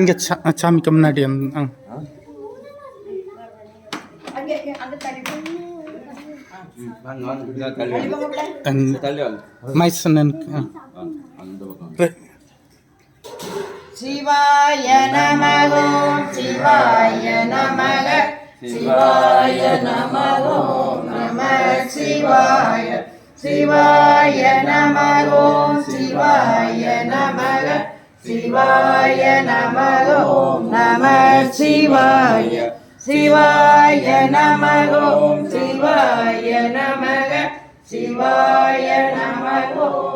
இங்கே சாமிக்கு முன்னாடி ஆ மைசனனுக்கு சிவாய நமகோ சிவாய நமக சிவாய நமகோ நம சிவாய. சிவாய சிவாய நம ஓம் நம சிவாய சிவாய நம ஓம் சிவாய நமக சிவாய நம ஓம்